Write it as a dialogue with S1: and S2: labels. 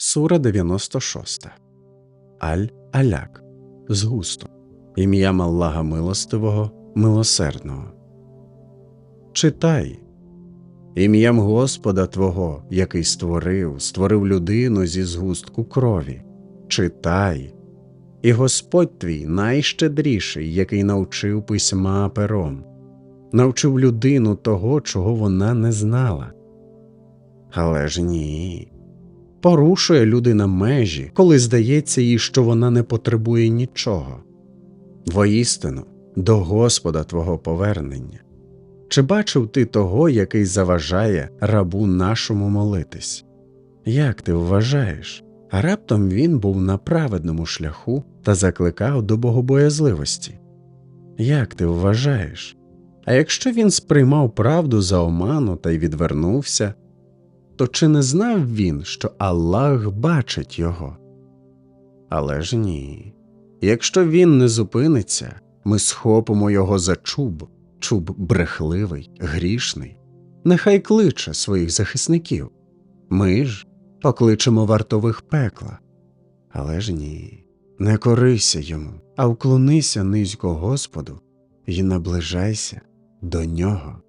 S1: Сура 96. Аль Аляк. З густу. Ім'ям Аллаха Милостивого, Милосердного. Читай. Ім'ям Господа Твого, який створив, створив людину зі згустку крові. Читай. І Господь твій найщедріший, який навчив письма пером, навчив людину того, чого вона не знала. Але ж ні. Порушує людина межі, коли здається їй, що вона не потребує нічого. Воістину, до Господа твого повернення. Чи бачив ти того, який заважає рабу нашому молитись? Як ти вважаєш? А раптом він був на праведному шляху та закликав до богобоязливості. Як ти вважаєш? А якщо він сприймав правду за оману та й відвернувся, то чи не знав він, що Аллах бачить його? Але ж ні. Якщо він не зупиниться, ми схопимо його за чуб, чуб брехливий, грішний, нехай кличе своїх захисників. Ми ж покличемо вартових пекла. Але ж ні, не корися йому, а вклонися низько Господу і наближайся до нього.